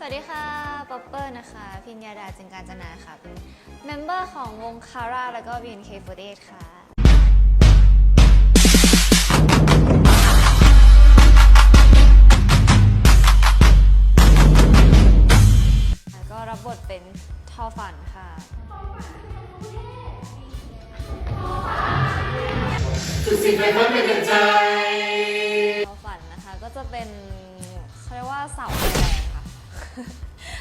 สวัสดีค่ะป๊อปเปอร์นะคะ พิญญาดาจึงการจนาค่ะ เป็นเมมเบอร์ของวงคาร่าแล้วก็ BNK48 ค่ะแล้วก็รับบทเป็นทอฝันค่ะ สุดสิ่งใดก็เป็นดังใจ ทอฝันนะคะ ก็จะเป็นเขาเรียกว่าสาวไฟแรงค่ะ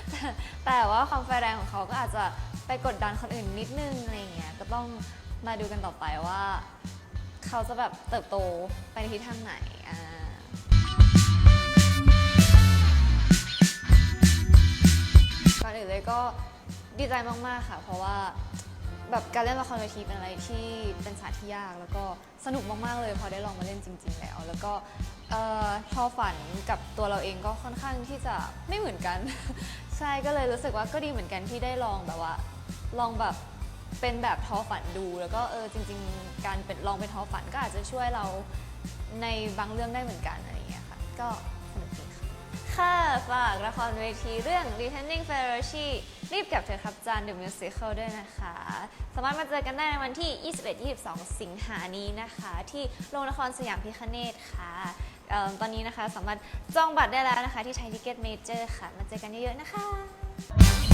แต่แต่ว่าความไฟแรงของเขาก็อาจจะไปกดดันคนอื่นนิดนึงอะไรเงี้ยก็ต้องมาดูกันต่อไปว่า เขาจะแบบเติบโตไปในทิศทางไหนอ่าก่อนอื่นเลยก็ดีใจมากๆค่ะ เพราะว่าแบบการเล่นละครเวทีเป็นอะไรที่เป็นศาสตร์ที่ยาก แล้วก็สนุกมากๆเลยพอได้ลองมาเล่นจริง ๆ แล้ว แล้วก็เอ่อ ทอฝันกับตัวเราเองก็ค่อนข้างที่จะไม่เหมือนกัน ใช่ก็เลยรู้สึกว่าก็ดีเหมือนกันที่ได้ลองแบบว่า ลองแบบเป็นแบบท้อฝันดูแล้วก็เออจริง ๆ การเป็นลองเป็นทอฝันก็อาจจะช่วยเราในบางเรื่องได้เหมือนกันอะไรอย่างเงี้ยค่ะก็สนุกดีค่ะค่ะฝากละครเวทีเรื่อง Returning f e r o c i รีบกลับเถอครับจาน The Musical ด้วยนะคะ สามารถมาเจอกันได้ในวันที่ 21-22 สิงหานี้นะคะ ที่โรงละครสยามพิคเนตค่ะ ตอนนี้นะคะสามารถจองบัตรได้แล้วนะคะที่ไทยทิเก็ตเมเจอร์ค่ะ มาเจอกันเยอะๆนะคะ